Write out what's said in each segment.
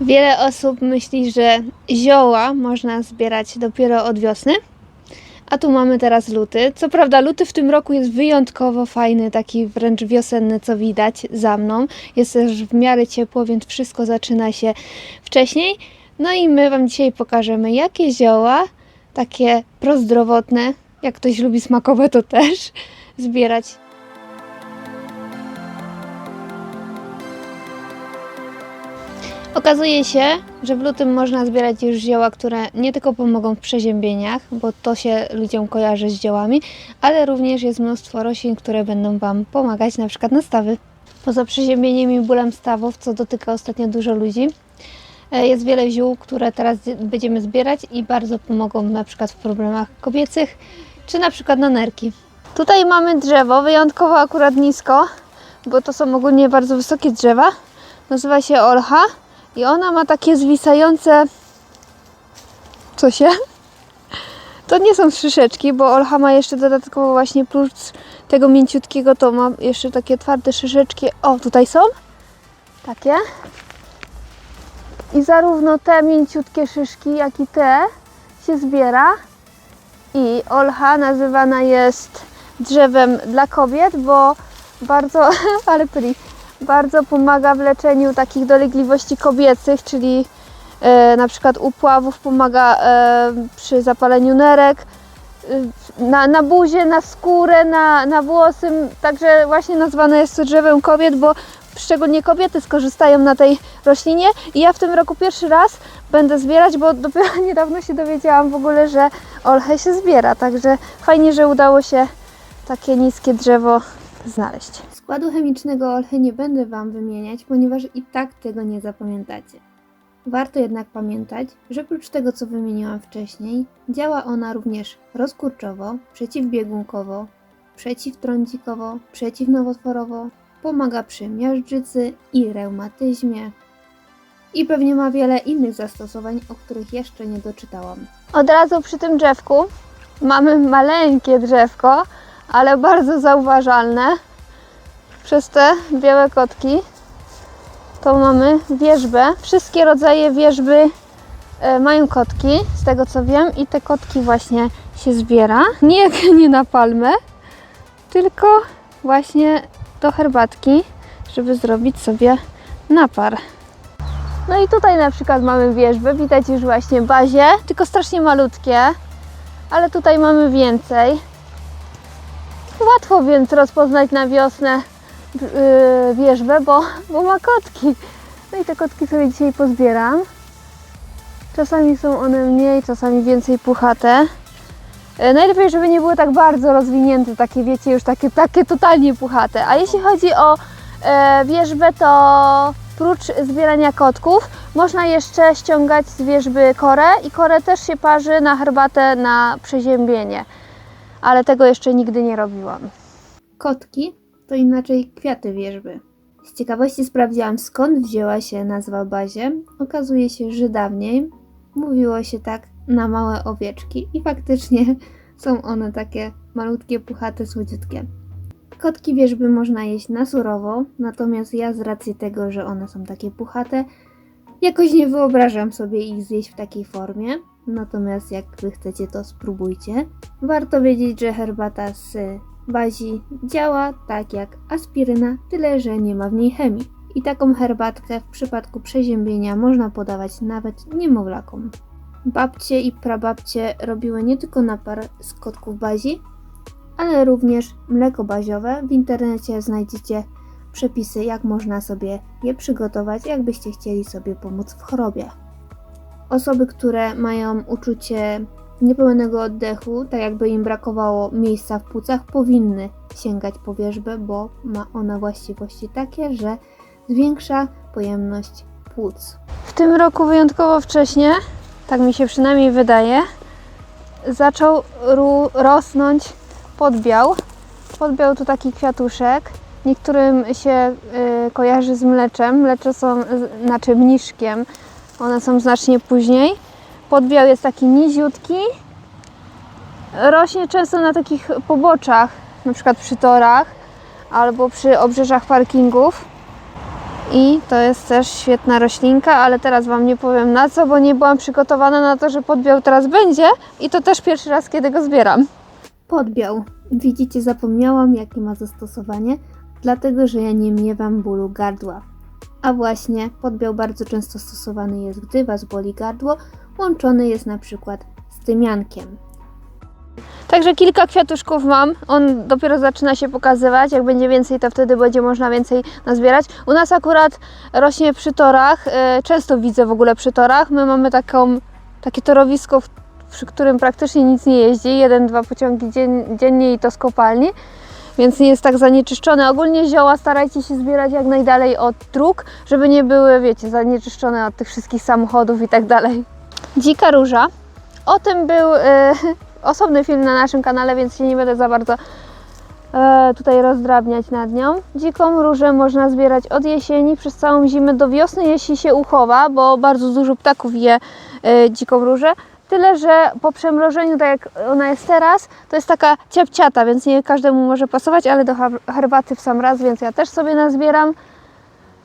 Wiele osób myśli, że zioła można zbierać dopiero od wiosny, a tu mamy teraz luty. Co prawda, luty w tym roku jest wyjątkowo fajny, taki wręcz wiosenny, co widać za mną. Jest też w miarę ciepło, więc wszystko zaczyna się wcześniej. No i my Wam dzisiaj pokażemy, jakie zioła, takie prozdrowotne, jak ktoś lubi smakowe, to też zbierać. Okazuje się, że w lutym można zbierać już zioła, które nie tylko pomogą w przeziębieniach, bo to się ludziom kojarzy z ziołami, ale również jest mnóstwo roślin, które będą Wam pomagać, na przykład na stawy. Poza przeziębieniem i bólem stawów, co dotyka ostatnio dużo ludzi, e, jest wiele ziół, które teraz będziemy zbierać i bardzo pomogą na przykład w problemach kobiecych, czy na przykład na nerki. Tutaj mamy drzewo, wyjątkowo akurat nisko, bo to są ogólnie bardzo wysokie drzewa. Nazywa się olcha i ona ma takie zwisające. Co się? To nie są szyszeczki, bo olcha ma jeszcze dodatkowo właśnie prócz tego mięciutkiego, to ma jeszcze takie twarde szyszeczki. O, tutaj są takie. I zarówno te mięciutkie szyszki, jak i te się zbiera. I olcha nazywana jest drzewem dla kobiet, bo bardzo, ale pyli, bardzo pomaga w leczeniu takich dolegliwości kobiecych, czyli e, na przykład upławów, pomaga e, przy zapaleniu nerek, e, na, na buzię, na skórę, na, na włosy. Także właśnie nazwane jest to drzewem kobiet, bo szczególnie kobiety skorzystają na tej roślinie. I ja w tym roku pierwszy raz będę zbierać, bo dopiero niedawno się dowiedziałam w ogóle, że olchę się zbiera. Także fajnie, że udało się takie niskie drzewo znaleźć. Składu chemicznego olchy nie będę Wam wymieniać, ponieważ i tak tego nie zapamiętacie. Warto jednak pamiętać, że oprócz tego, co wymieniłam wcześniej, działa ona również rozkurczowo, przeciwbiegunkowo, przeciwtrądzikowo, przeciwnowotworowo, pomaga przy miażdżycy i reumatyzmie i pewnie ma wiele innych zastosowań, o których jeszcze nie doczytałam. Od razu przy tym drzewku mamy maleńkie drzewko, ale bardzo zauważalne przez te białe kotki. To mamy wierzbę. Wszystkie rodzaje wierzby e, mają kotki, z tego co wiem, i te kotki właśnie się zbiera. Nie, nie na palmę, tylko właśnie do herbatki, żeby zrobić sobie napar. No i tutaj na przykład mamy wierzby, widać już właśnie bazie, tylko strasznie malutkie, ale tutaj mamy więcej. Łatwo więc rozpoznać na wiosnę yy, wierzbę, bo, bo ma kotki. No i te kotki sobie dzisiaj pozbieram. Czasami są one mniej, czasami więcej puchate. E, Najlepiej, żeby nie były tak bardzo rozwinięte, takie wiecie, już takie, takie totalnie puchate. A jeśli chodzi o e, wierzbę, to prócz zbierania kotków, można jeszcze ściągać z wierzby korę i korę też się parzy na herbatę na przeziębienie. Ale tego jeszcze nigdy nie robiłam. Kotki to inaczej kwiaty wierzby. Z ciekawości sprawdziłam skąd wzięła się nazwa bazie. Okazuje się, że dawniej mówiło się tak na małe owieczki i faktycznie są one takie malutkie, puchate, słodziutkie. Kotki wierzby można jeść na surowo, natomiast ja z racji tego, że one są takie puchate, jakoś nie wyobrażam sobie ich zjeść w takiej formie. Natomiast jak wy chcecie, to spróbujcie. Warto wiedzieć, że herbata z bazi działa tak jak aspiryna, tyle że nie ma w niej chemii. I taką herbatkę w przypadku przeziębienia można podawać nawet niemowlakom. Babcie i prababcie robiły nie tylko napar z kotków bazi, ale również mleko baziowe. W internecie znajdziecie przepisy, jak można sobie je przygotować, jakbyście chcieli sobie pomóc w chorobie. Osoby, które mają uczucie niepełnego oddechu, tak jakby im brakowało miejsca w płucach, powinny sięgać po wierzbę, bo ma ona właściwości takie, że zwiększa pojemność płuc. W tym roku wyjątkowo wcześnie, tak mi się przynajmniej wydaje, zaczął rosnąć podbiał. Podbiał to taki kwiatuszek. Niektórym się y, kojarzy z mleczem. Mlecze są, znaczy mniszkiem. One są znacznie później. Podbiał jest taki niziutki. Rośnie często na takich poboczach, na przykład przy torach albo przy obrzeżach parkingów. I to jest też świetna roślinka, ale teraz Wam nie powiem na co, bo nie byłam przygotowana na to, że podbiał teraz będzie i to też pierwszy raz, kiedy go zbieram. Podbiał. Widzicie, zapomniałam jakie ma zastosowanie, dlatego że ja nie miewam bólu gardła. A właśnie, podbiał bardzo często stosowany jest, gdy Was boli gardło, łączony jest na przykład z tymiankiem. Także kilka kwiatuszków mam. On dopiero zaczyna się pokazywać. Jak będzie więcej, to wtedy będzie można więcej nazbierać. U nas akurat rośnie przy torach. e, Często widzę w ogóle przy torach. My mamy taką, takie torowisko, przy którym praktycznie nic nie jeździ. Jeden, dwa pociągi dzien, dziennie i to z kopalni. Więc nie jest tak zanieczyszczone. Ogólnie zioła starajcie się zbierać jak najdalej od dróg, żeby nie były, wiecie, zanieczyszczone od tych wszystkich samochodów i tak dalej. Dzika róża. O tym był e, osobny film na naszym kanale, więc się nie będę za bardzo e, tutaj rozdrabniać nad nią. Dziką różę można zbierać od jesieni przez całą zimę do wiosny, jeśli się uchowa, bo bardzo dużo ptaków je e, dziką różę. Tyle, że po przemrożeniu, tak jak ona jest teraz, to jest taka ciapciata, więc nie każdemu może pasować, ale do her- herbaty w sam raz, więc ja też sobie nazbieram.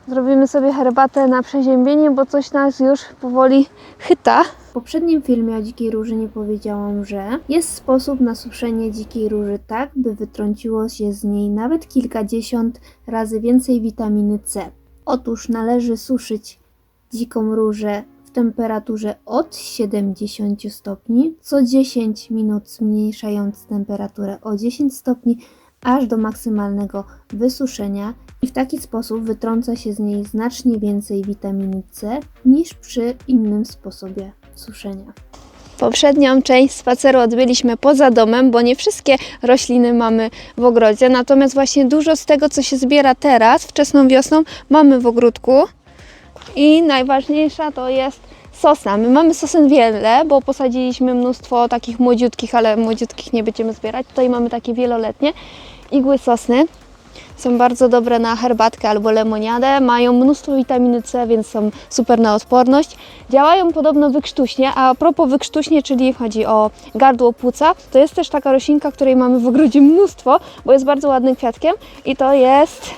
Zrobimy sobie herbatę na przeziębienie, bo coś nas już powoli chyta. W poprzednim filmie o dzikiej róży nie powiedziałam, że jest sposób na suszenie dzikiej róży tak, by wytrąciło się z niej nawet kilkadziesiąt razy więcej witaminy C. Otóż należy suszyć dziką różę w temperaturze od 70 stopni, co 10 minut zmniejszając temperaturę o 10 stopni, aż do maksymalnego wysuszenia i w taki sposób wytrąca się z niej znacznie więcej witaminy C niż przy innym sposobie suszenia. Poprzednią część spaceru odbyliśmy poza domem, bo nie wszystkie rośliny mamy w ogrodzie, natomiast właśnie dużo z tego, co się zbiera teraz, wczesną wiosną, mamy w ogródku. I najważniejsza to jest sosna. My mamy sosen wiele, bo posadziliśmy mnóstwo takich młodziutkich, ale młodziutkich nie będziemy zbierać. Tutaj mamy takie wieloletnie igły sosny. Są bardzo dobre na herbatkę albo lemoniadę. Mają mnóstwo witaminy C, więc są super na odporność. Działają podobno wykrztuśnie, a propos wykrztuśnie, czyli chodzi o gardło płuca, to jest też taka roślinka, której mamy w ogrodzie mnóstwo, bo jest bardzo ładnym kwiatkiem i to jest...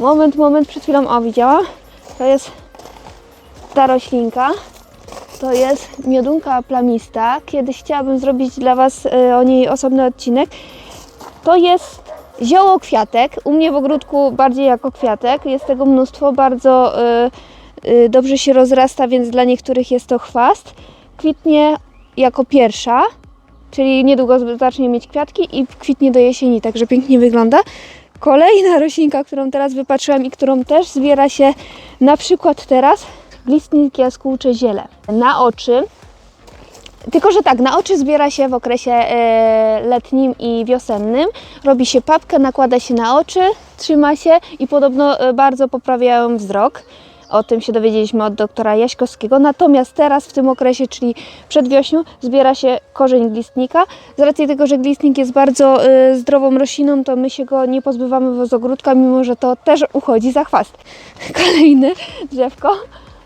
Moment, moment, przed chwilą, o widziałam. To jest ta roślinka. To jest miodunka plamista. Kiedyś chciałabym zrobić dla Was y, o niej osobny odcinek. To jest zioło kwiatek. U mnie w ogródku bardziej jako kwiatek. Jest tego mnóstwo, bardzo y, y, dobrze się rozrasta, więc dla niektórych jest to chwast. Kwitnie jako pierwsza, czyli niedługo zacznie mieć kwiatki i kwitnie do jesieni, także pięknie wygląda. Kolejna roślinka, którą teraz wypatrzyłam i którą też zbiera się na przykład teraz, glistnik jaskółcze ziele. Na oczy tylko, że tak, na oczy zbiera się w okresie e, letnim i wiosennym. Robi się papkę, nakłada się na oczy, trzyma się i podobno e, bardzo poprawiają wzrok. O tym się dowiedzieliśmy od doktora Jaśkowskiego. Natomiast teraz w tym okresie, czyli przed wiośnią, zbiera się korzeń glistnika. Z racji tego, że glistnik jest bardzo e, zdrową rośliną, to my się go nie pozbywamy z ogródka, mimo że to też uchodzi za chwast. Kolejne drzewko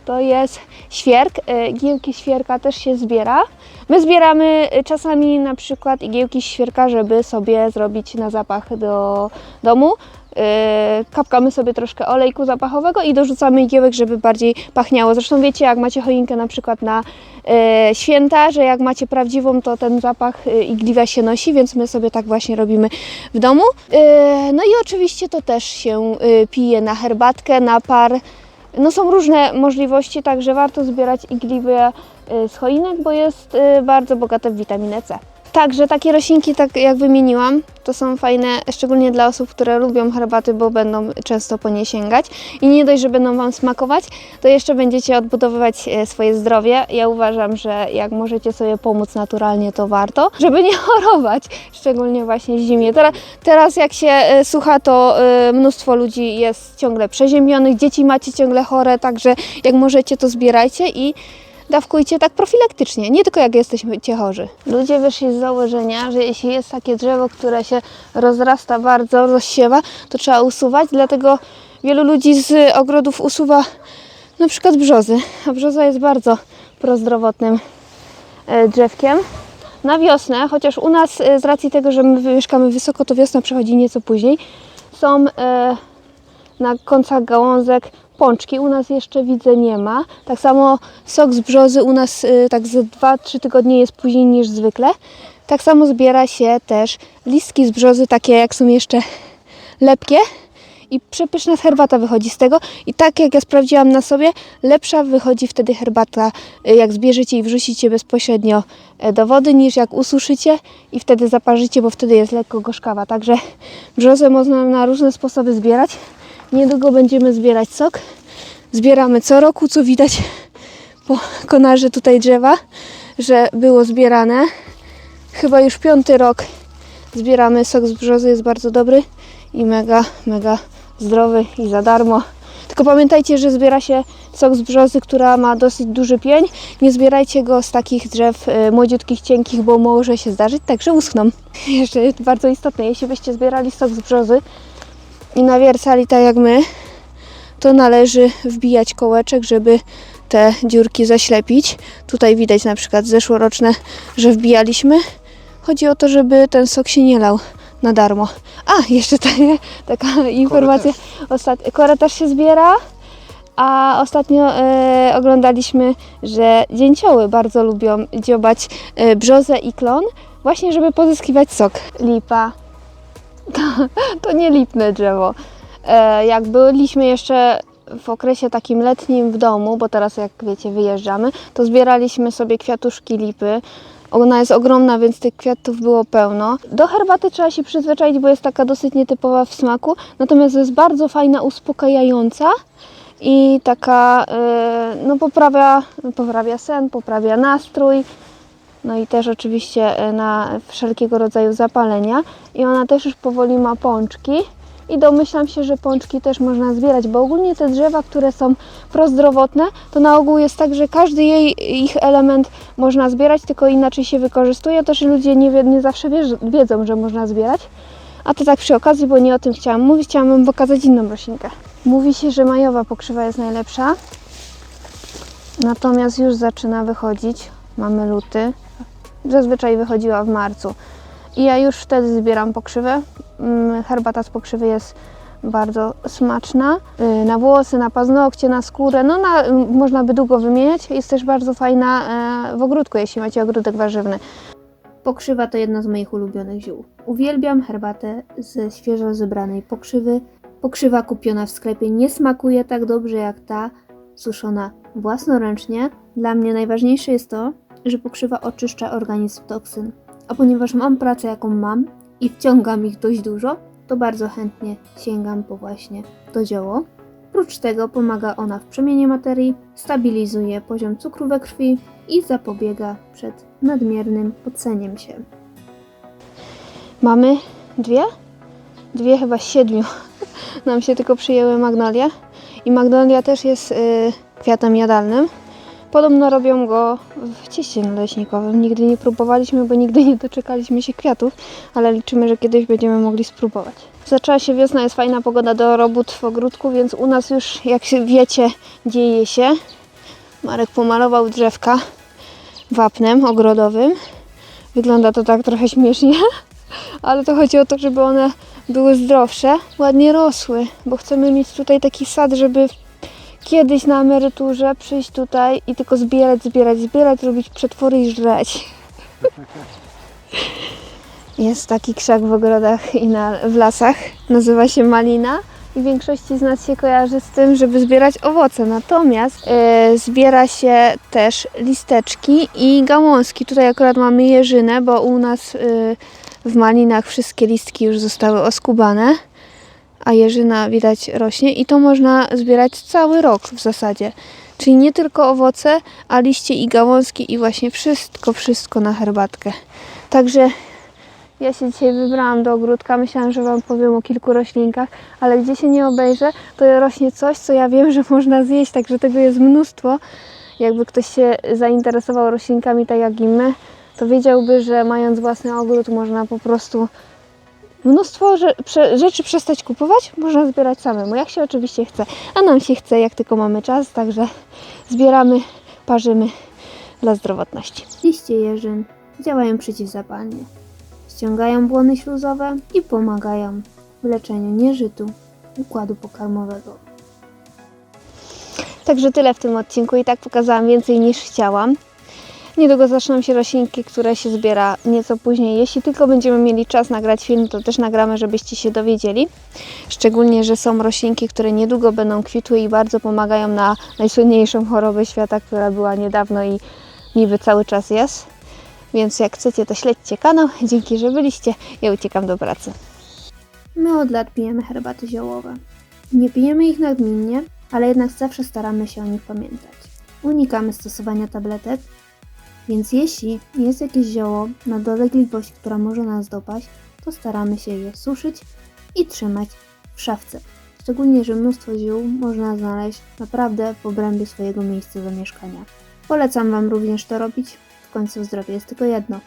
to jest świerk. E, Igiełki świerka też się zbiera. My zbieramy e, czasami na przykład igiełki świerka, żeby sobie zrobić na zapach do domu. E, Kapkamy sobie troszkę olejku zapachowego i dorzucamy igiełek, żeby bardziej pachniało. Zresztą wiecie, jak macie choinkę na przykład na święta, że jak macie prawdziwą, to ten zapach igliwia się nosi, więc my sobie tak właśnie robimy w domu. No i oczywiście to też się pije na herbatkę, na par. No są różne możliwości, także warto zbierać igliwie y, z choinek, bo jest y, bardzo bogate w witaminę C. Także takie roślinki, tak jak wymieniłam, to są fajne, szczególnie dla osób, które lubią herbaty, bo będą często po nie sięgać. I nie dość, że będą Wam smakować, to jeszcze będziecie odbudowywać e, swoje zdrowie. Ja uważam, że jak możecie sobie pomóc naturalnie, to warto, żeby nie chorować, szczególnie właśnie w zimie. Teraz, teraz jak się e, słucha, to e, mnóstwo ludzi jest ciągle przeziębionych, dzieci macie ciągle chore, także jak możecie, to zbierajcie i dawkujcie tak profilaktycznie, nie tylko jak jesteście chorzy. Ludzie wyszli z założenia, że jeśli jest takie drzewo, które się rozrasta bardzo, rozsiewa, to trzeba usuwać, dlatego wielu ludzi z ogrodów usuwa na przykład brzozy, a brzoza jest bardzo prozdrowotnym e, drzewkiem. Na wiosnę, chociaż u nas e, z racji tego, że my mieszkamy wysoko, to wiosna przychodzi nieco później, są e, na końcach gałązek pączki. U nas jeszcze widzę nie ma. Tak samo sok z brzozy u nas y, tak ze 2-3 tygodnie jest później niż zwykle. Tak samo zbiera się też listki z brzozy, takie jak są jeszcze lepkie. I przepyszna herbata wychodzi z tego. I tak jak ja sprawdziłam na sobie, lepsza wychodzi wtedy herbata, y, jak zbierzecie i wrzucicie bezpośrednio e, do wody, niż jak ususzycie i wtedy zaparzycie, bo wtedy jest lekko gorzkawa. Także brzozę można na różne sposoby zbierać. Niedługo będziemy zbierać sok. Zbieramy co roku, co widać po konarze tutaj drzewa, że było zbierane. Chyba już piąty rok zbieramy sok z brzozy, jest bardzo dobry i mega, mega zdrowy i za darmo. Tylko pamiętajcie, że zbiera się sok z brzozy, która ma dosyć duży pień. Nie zbierajcie go z takich drzew y, młodziutkich, cienkich, bo może się zdarzyć, tak że uschną. Jeszcze bardzo istotne, jeśli byście zbierali sok z brzozy i nawiercali tak jak my, to należy wbijać kołeczek, żeby te dziurki zaślepić. Tutaj widać na przykład zeszłoroczne, że wbijaliśmy. Chodzi o to, żeby ten sok się nie lał na darmo. A, jeszcze ta, taka informacja. Ostat... Korę też się zbiera. A ostatnio e, oglądaliśmy, że dzięcioły bardzo lubią dziobać e, brzozę i klon, właśnie żeby pozyskiwać sok. Lipa. To, to nie lipne drzewo. E, jak byliśmy jeszcze w okresie takim letnim w domu, bo teraz jak wiecie wyjeżdżamy, to zbieraliśmy sobie kwiatuszki lipy. Ona jest ogromna, więc tych kwiatów było pełno. Do herbaty trzeba się przyzwyczaić, bo jest taka dosyć nietypowa w smaku, natomiast jest bardzo fajna, uspokajająca i taka e, no poprawia, poprawia sen, poprawia nastrój. No i też oczywiście e, na wszelkiego rodzaju zapalenia. I ona też już powoli ma pączki. I domyślam się, że pączki też można zbierać, bo ogólnie te drzewa, które są prozdrowotne, to na ogół jest tak, że każdy jej, ich element można zbierać, tylko inaczej się wykorzystuje. Też ludzie nie, nie zawsze wiedzą, że można zbierać. A to tak przy okazji, bo nie o tym chciałam mówić, chciałam wam pokazać inną roślinkę. Mówi się, że majowa pokrzywa jest najlepsza, natomiast już zaczyna wychodzić. Mamy luty, zazwyczaj wychodziła w marcu. I ja już wtedy zbieram pokrzywę. Mm, Herbata z pokrzywy jest bardzo smaczna. Y, Na włosy, na paznokcie, na skórę, no na, można by długo wymieniać. Jest też bardzo fajna e, w ogródku, jeśli macie ogródek warzywny. Pokrzywa to jedno z moich ulubionych ziół. Uwielbiam herbatę ze świeżo zebranej pokrzywy. Pokrzywa kupiona w sklepie nie smakuje tak dobrze jak ta suszona własnoręcznie. Dla mnie najważniejsze jest to, że pokrzywa oczyszcza organizm toksyn. A ponieważ mam pracę jaką mam i wciągam ich dość dużo, to bardzo chętnie sięgam po właśnie to zioło. Oprócz tego pomaga ona w przemianie materii, stabilizuje poziom cukru we krwi i zapobiega przed nadmiernym podceniem się. Mamy dwie? Dwie chyba siedmiu. Nam się tylko przyjęły magnolie. I magnolia też jest y, kwiatem jadalnym. Podobno robią go w cieście naleśnikowym. Nigdy nie próbowaliśmy, bo nigdy nie doczekaliśmy się kwiatów, ale liczymy, że kiedyś będziemy mogli spróbować. Zaczęła się wiosna, jest fajna pogoda do robót w ogródku, więc u nas już, jak wiecie, dzieje się. Marek pomalował drzewka wapnem ogrodowym. Wygląda to tak trochę śmiesznie, ale to chodzi o to, żeby one były zdrowsze, ładnie rosły, bo chcemy mieć tutaj taki sad, żeby kiedyś na emeryturze przyjść tutaj i tylko zbierać, zbierać, zbierać, robić przetwory i żreć. Jest taki krzak w ogrodach i na, w lasach, nazywa się malina i większości z nas się kojarzy z tym, żeby zbierać owoce. Natomiast e, zbiera się też listeczki i gałązki. Tutaj akurat mamy jeżynę, bo u nas e, w malinach wszystkie listki już zostały oskubane a jeżyna widać rośnie i to można zbierać cały rok w zasadzie. Czyli nie tylko owoce, a liście i gałązki i właśnie wszystko, wszystko na herbatkę. Także ja się dzisiaj wybrałam do ogródka. Myślałam, że Wam powiem o kilku roślinkach, ale gdzie się nie obejrzę, to rośnie coś, co ja wiem, że można zjeść, także tego jest mnóstwo. Jakby ktoś się zainteresował roślinkami tak jak i my, to wiedziałby, że mając własny ogród można po prostu mnóstwo rzeczy przestać kupować, można zbierać samemu, jak się oczywiście chce. A nam się chce, jak tylko mamy czas, także zbieramy, parzymy dla zdrowotności. Liście jeżyn działają przeciwzapalnie, ściągają błony śluzowe i pomagają w leczeniu nieżytu układu pokarmowego. Także tyle w tym odcinku i tak pokazałam więcej niż chciałam. Niedługo zaczną się roślinki, które się zbiera nieco później. Jeśli tylko będziemy mieli czas nagrać film, to też nagramy, żebyście się dowiedzieli. Szczególnie, że są roślinki, które niedługo będą kwitły i bardzo pomagają na najsłynniejszą chorobę świata, która była niedawno i niby cały czas jest. Więc jak chcecie, to śledźcie kanał. Dzięki, że byliście. Ja uciekam do pracy. My od lat pijemy herbaty ziołowe. Nie pijemy ich nadmiennie, ale jednak zawsze staramy się o nich pamiętać. Unikamy stosowania tabletek, więc jeśli jest jakieś zioło na dolegliwość, która może nas dopaść, to staramy się je suszyć i trzymać w szafce. Szczególnie, że mnóstwo ziół można znaleźć naprawdę w obrębie swojego miejsca zamieszkania. Polecam Wam również to robić, w końcu zdrowie jest tylko jedno.